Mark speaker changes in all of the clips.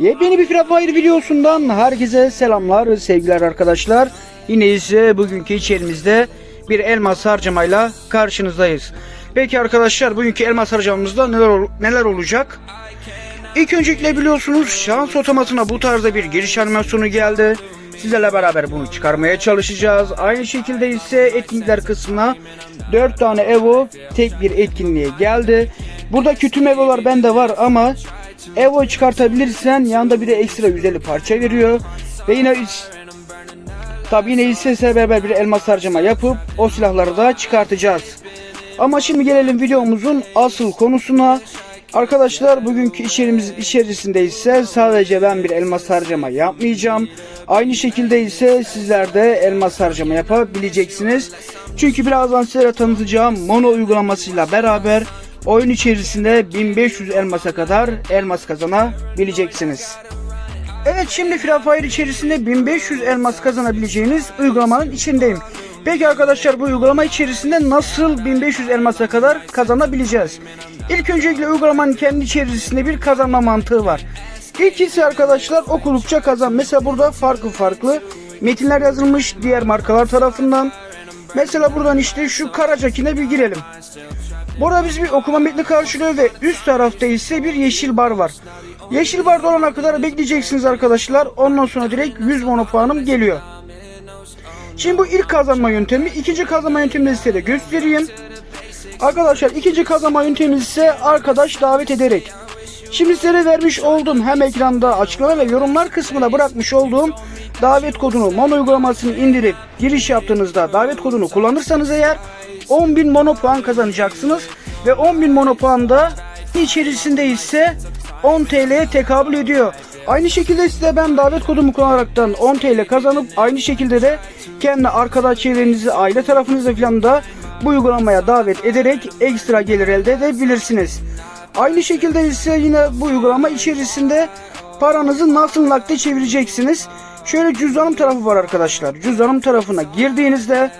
Speaker 1: Yepyeni bir Free videosundan herkese selamlar sevgiler arkadaşlar. Yine ise bugünkü içerimizde bir elmas harcamayla karşınızdayız. Peki arkadaşlar bugünkü elmas harcamamızda neler ol- neler olacak? İlk öncelikle biliyorsunuz şans otomatına bu tarzda bir giriş animasyonu geldi. Sizlerle beraber bunu çıkarmaya çalışacağız. Aynı şekilde ise etkinlikler kısmına 4 tane Evo tek bir etkinliğe geldi. Burada kötü Evo'lar bende var ama Evo çıkartabilirsen yanında bir de ekstra 150 parça veriyor. Ve yine Tabi yine ise beraber bir elmas harcama yapıp o silahları da çıkartacağız. Ama şimdi gelelim videomuzun asıl konusuna. Arkadaşlar bugünkü içerimiz içerisinde ise sadece ben bir elmas harcama yapmayacağım. Aynı şekilde ise sizler de elmas harcama yapabileceksiniz. Çünkü birazdan size tanıtacağım mono uygulamasıyla beraber oyun içerisinde 1500 elmasa kadar elmas kazanabileceksiniz. Evet şimdi Free Fire içerisinde 1500 elmas kazanabileceğiniz uygulamanın içindeyim. Peki arkadaşlar bu uygulama içerisinde nasıl 1500 elmasa kadar kazanabileceğiz? İlk öncelikle uygulamanın kendi içerisinde bir kazanma mantığı var. İlkisi arkadaşlar okudukça kazan. Mesela burada farklı farklı metinler yazılmış diğer markalar tarafından. Mesela buradan işte şu Karacakine bir girelim. Burada biz bir okuma metni karşılıyor ve üst tarafta ise bir yeşil bar var. Yeşil bar dolana kadar bekleyeceksiniz arkadaşlar. Ondan sonra direkt 100 mono puanım geliyor. Şimdi bu ilk kazanma yöntemi. ikinci kazanma yöntemini size de göstereyim. Arkadaşlar ikinci kazanma yöntemi ise arkadaş davet ederek. Şimdi size vermiş olduğum hem ekranda açıklama ve yorumlar kısmına bırakmış olduğum davet kodunu mono uygulamasını indirip giriş yaptığınızda davet kodunu kullanırsanız eğer 10.000 mono puan kazanacaksınız ve 10.000 mono puan da içerisinde ise 10 TL'ye tekabül ediyor. Aynı şekilde size ben davet kodumu kullanaraktan 10 TL kazanıp aynı şekilde de kendi arkadaş çevrenizi, aile tarafınızı falan da bu uygulamaya davet ederek ekstra gelir elde edebilirsiniz. Aynı şekilde ise yine bu uygulama içerisinde paranızı nasıl nakde çevireceksiniz. Şöyle cüzdanım tarafı var arkadaşlar. Cüzdanım tarafına girdiğinizde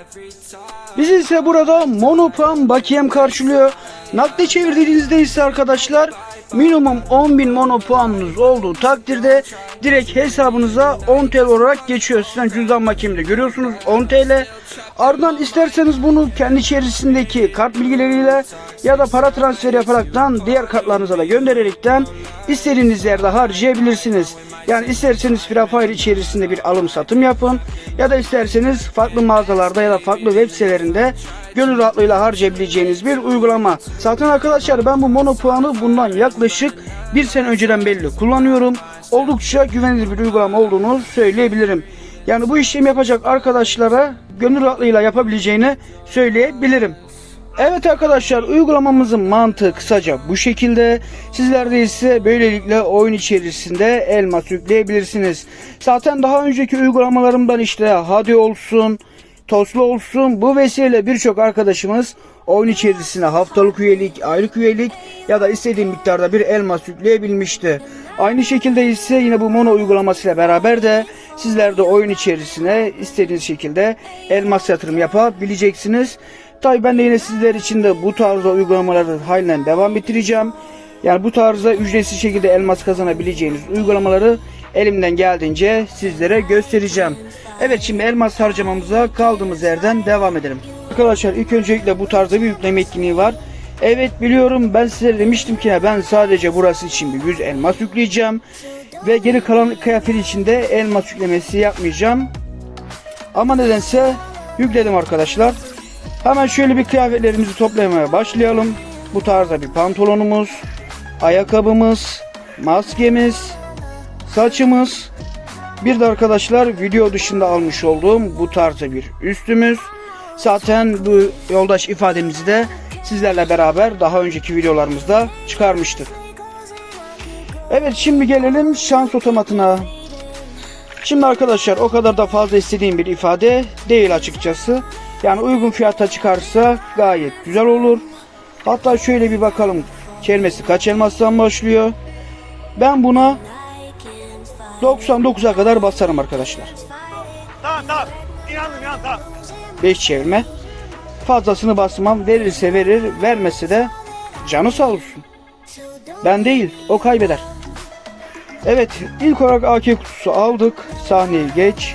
Speaker 1: Bizi ise burada monopuan bakiyem karşılıyor. Nakde çevirdiğinizde ise arkadaşlar minimum 10.000 mono puanınız olduğu takdirde direkt hesabınıza 10 TL olarak geçiyor. Sizden cüzdan bakiyemde görüyorsunuz 10 TL. Ardından isterseniz bunu kendi içerisindeki kart bilgileriyle ya da para transferi yaparaktan diğer kartlarınıza da göndererekten istediğiniz yerde harcayabilirsiniz. Yani isterseniz Free içerisinde bir alım satım yapın ya da isterseniz farklı mağazalarda ya da farklı web sitelerinde gönül rahatlığıyla harcayabileceğiniz bir uygulama. Zaten arkadaşlar ben bu mono puanı bundan yaklaşık bir sene önceden belli kullanıyorum. Oldukça güvenilir bir uygulama olduğunu söyleyebilirim. Yani bu işlemi yapacak arkadaşlara gönül rahatlığıyla yapabileceğini söyleyebilirim. Evet arkadaşlar uygulamamızın mantığı kısaca bu şekilde. Sizler de ise böylelikle oyun içerisinde elmas yükleyebilirsiniz. Zaten daha önceki uygulamalarımdan işte hadi olsun, toslu olsun bu vesileyle birçok arkadaşımız oyun içerisine haftalık üyelik, aylık üyelik ya da istediği miktarda bir elmas yükleyebilmişti. Aynı şekilde ise yine bu mono uygulamasıyla beraber de sizler de oyun içerisine istediğiniz şekilde elmas yatırım yapabileceksiniz. Tabi ben de yine sizler için de bu tarzda uygulamaları halen devam ettireceğim. Yani bu tarzda ücretsiz şekilde elmas kazanabileceğiniz uygulamaları elimden geldiğince sizlere göstereceğim. Evet şimdi elmas harcamamıza kaldığımız yerden devam edelim. Arkadaşlar ilk öncelikle bu tarzda bir yükleme etkinliği var. Evet biliyorum ben size demiştim ki ben sadece burası için bir 100 elmas yükleyeceğim. Ve geri kalan kıyafet için de elmas yüklemesi yapmayacağım. Ama nedense yükledim arkadaşlar. Hemen şöyle bir kıyafetlerimizi toplamaya başlayalım. Bu tarzda bir pantolonumuz, ayakkabımız, maskemiz, saçımız. Bir de arkadaşlar video dışında almış olduğum bu tarzda bir üstümüz. Zaten bu yoldaş ifademizi de sizlerle beraber daha önceki videolarımızda çıkarmıştık. Evet şimdi gelelim şans otomatına. Şimdi arkadaşlar o kadar da fazla istediğim bir ifade değil açıkçası. Yani uygun fiyata çıkarsa gayet güzel olur. Hatta şöyle bir bakalım. Kelmesi kaç elmastan başlıyor? Ben buna 99'a kadar basarım arkadaşlar.
Speaker 2: Tamam tamam. İnandım ya tamam.
Speaker 1: 5 çevirme. Fazlasını basmam. Verirse verir, vermese de canı sağ olsun. Ben değil, o kaybeder. Evet ilk olarak AK kutusu aldık. Sahneye geç.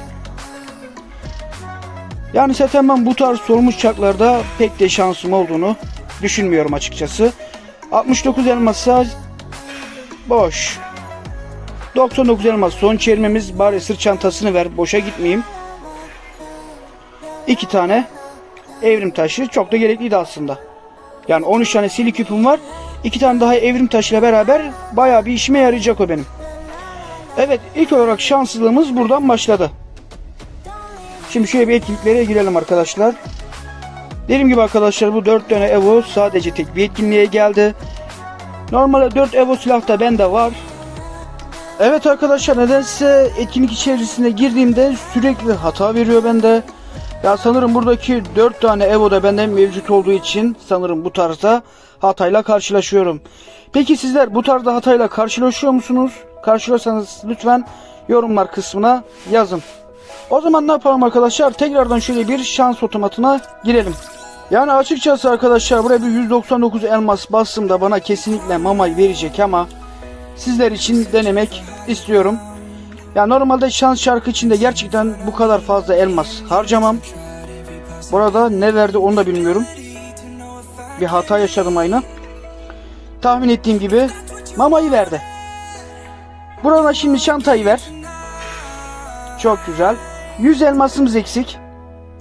Speaker 1: Yani zaten ben bu tarz solmuş çaklarda pek de şansım olduğunu düşünmüyorum açıkçası. 69 elmasa boş. 99 elmas son çevirmemiz bari sırt çantasını ver boşa gitmeyeyim. İki tane evrim taşı çok da gerekliydi aslında. Yani 13 tane sili küpüm var. İki tane daha evrim taşıyla beraber bayağı bir işime yarayacak o benim. Evet ilk olarak şanssızlığımız buradan başladı. Şimdi şöyle bir etkinliklere girelim arkadaşlar. Dediğim gibi arkadaşlar bu 4 tane Evo sadece tek bir etkinliğe geldi. Normalde 4 Evo silah da bende var. Evet arkadaşlar nedense etkinlik içerisine girdiğimde sürekli hata veriyor bende. Ya sanırım buradaki 4 tane Evo da benden mevcut olduğu için sanırım bu tarzda hatayla karşılaşıyorum. Peki sizler bu tarzda hatayla karşılaşıyor musunuz? Karşılaşırsanız lütfen yorumlar kısmına yazın. O zaman ne yapalım arkadaşlar? Tekrardan şöyle bir şans otomatına girelim. Yani açıkçası arkadaşlar buraya bir 199 elmas bastım da bana kesinlikle mamay verecek ama sizler için denemek istiyorum. Ya normalde şans şarkı içinde gerçekten bu kadar fazla elmas harcamam. Burada ne verdi onu da bilmiyorum. Bir hata yaşadım aynı. Tahmin ettiğim gibi mamayı verdi. Burada şimdi çantayı ver. Çok güzel. 100 elmasımız eksik.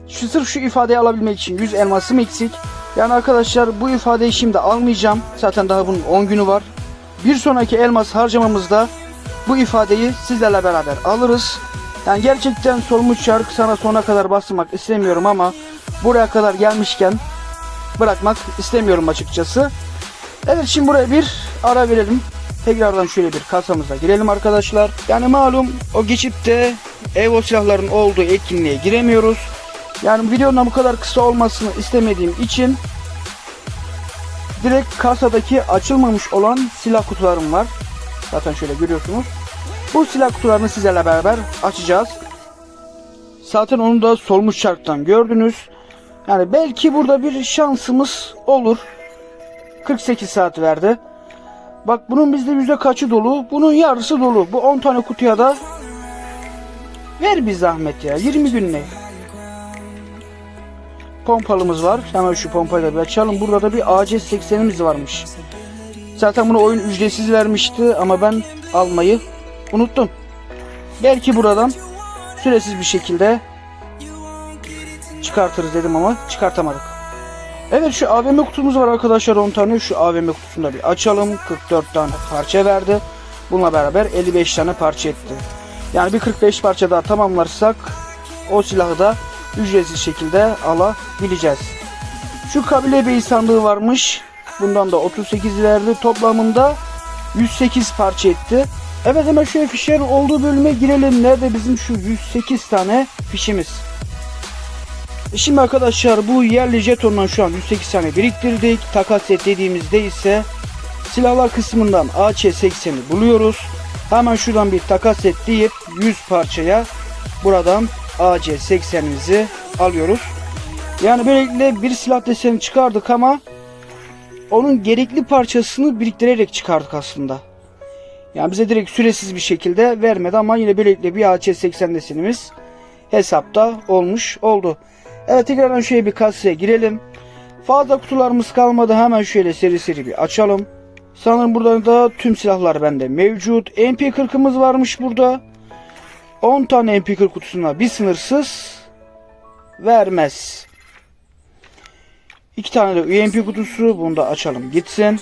Speaker 1: Şu sırf şu ifadeyi alabilmek için 100 elmasım eksik. Yani arkadaşlar bu ifadeyi şimdi almayacağım. Zaten daha bunun 10 günü var. Bir sonraki elmas harcamamızda bu ifadeyi sizlerle beraber alırız. Yani gerçekten solmuş şarkı sana sona kadar bastırmak istemiyorum ama buraya kadar gelmişken bırakmak istemiyorum açıkçası. Evet şimdi buraya bir ara verelim. Tekrardan şöyle bir kasamıza girelim arkadaşlar. Yani malum o geçip de Evo silahların olduğu etkinliğe giremiyoruz. Yani videonun bu kadar kısa olmasını istemediğim için direkt kasadaki açılmamış olan silah kutularım var. Zaten şöyle görüyorsunuz. Bu silah kutularını sizlerle beraber açacağız. Zaten onu da solmuş çarktan gördünüz. Yani belki burada bir şansımız olur. 48 saat verdi. Bak bunun bizde yüzde kaçı dolu? Bunun yarısı dolu. Bu 10 tane kutuya da ver bir zahmet ya. 20 gün ne? Pompalımız var. Hemen şu pompayla bir açalım. Burada da bir AC80'imiz varmış. Zaten bunu oyun ücretsiz vermişti ama ben almayı unuttum. Belki buradan süresiz bir şekilde çıkartırız dedim ama çıkartamadık. Evet şu AVM kutumuz var arkadaşlar 10 tane. Şu AVM kutusunu da bir açalım. 44 tane parça verdi. Bununla beraber 55 tane parça etti. Yani bir 45 parça daha tamamlarsak o silahı da ücretsiz şekilde alabileceğiz. Şu kabile bey sandığı varmış. Bundan da 38 verdi. Toplamında 108 parça etti. Evet hemen şöyle fişlerin olduğu bölüme girelim. Nerede bizim şu 108 tane fişimiz? Şimdi arkadaşlar bu yerli jetondan şu an 108 tane biriktirdik. Takas et dediğimizde ise silahlar kısmından AC80'i buluyoruz. Hemen şuradan bir takas et deyip 100 parçaya buradan AC80'imizi alıyoruz. Yani böylelikle bir silah deseni çıkardık ama onun gerekli parçasını biriktirerek çıkardık aslında. Yani bize direkt süresiz bir şekilde vermedi ama yine böylelikle bir AC80 desenimiz hesapta olmuş oldu. Evet tekrardan şöyle bir kasaya girelim. Fazla kutularımız kalmadı. Hemen şöyle seri seri bir açalım. Sanırım burada da tüm silahlar bende mevcut. MP40'ımız varmış burada. 10 tane MP40 kutusuna bir sınırsız vermez. 2 tane de UMP kutusu. Bunu da açalım gitsin.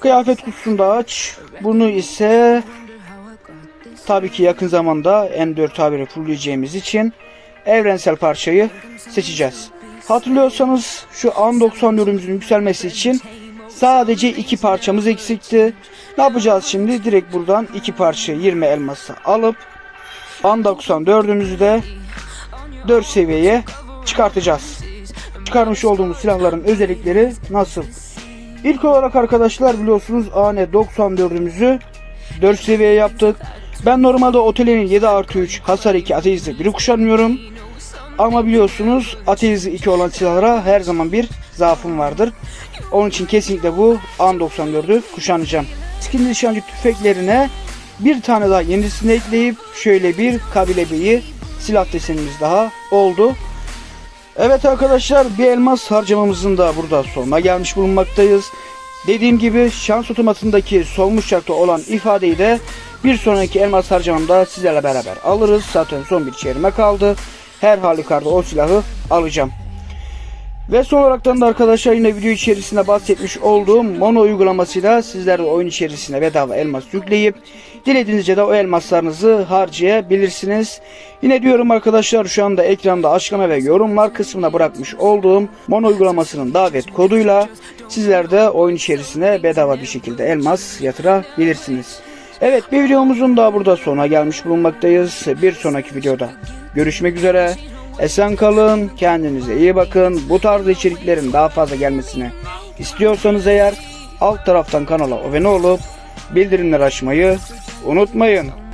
Speaker 1: Kıyafet kutusunu da aç. Bunu ise tabii ki yakın zamanda M4 haberi fullleyeceğimiz için evrensel parçayı seçeceğiz. Hatırlıyorsanız şu an 94'ümüzün yükselmesi için sadece iki parçamız eksikti. Ne yapacağız şimdi? Direkt buradan iki parça 20 elması alıp an 94'ümüzü de 4 seviyeye çıkartacağız. Çıkarmış olduğumuz silahların özellikleri nasıl? İlk olarak arkadaşlar biliyorsunuz AN 94'ümüzü 4 seviye yaptık. Ben normalde otelinin 7 artı 3 hasar 2 ateizi 1'i kuşanmıyorum. Ama biliyorsunuz ateizi 2 olan silahlara her zaman bir zaafım vardır. Onun için kesinlikle bu AN 94'ü kuşanacağım. Skin nişancı tüfeklerine bir tane daha yenisini ekleyip şöyle bir kabile beyi silah desenimiz daha oldu. Evet arkadaşlar bir elmas harcamamızın da burada sonuna gelmiş bulunmaktayız. Dediğim gibi şans otomatındaki solmuş çarkta olan ifadeyi de bir sonraki elmas harcamamda sizlerle beraber alırız. Zaten son bir çevirme kaldı. Her halükarda o silahı alacağım. Ve son olaraktan da arkadaşlar yine video içerisinde bahsetmiş olduğum mono uygulamasıyla sizler de oyun içerisine bedava elmas yükleyip dilediğinizce de o elmaslarınızı harcayabilirsiniz. Yine diyorum arkadaşlar şu anda ekranda açıklama ve yorumlar kısmına bırakmış olduğum mono uygulamasının davet koduyla sizler de oyun içerisine bedava bir şekilde elmas yatırabilirsiniz. Evet bir videomuzun da burada sona gelmiş bulunmaktayız. Bir sonraki videoda görüşmek üzere. Esen kalın, kendinize iyi bakın. Bu tarz içeriklerin daha fazla gelmesini istiyorsanız eğer alt taraftan kanala abone olup bildirimleri açmayı unutmayın.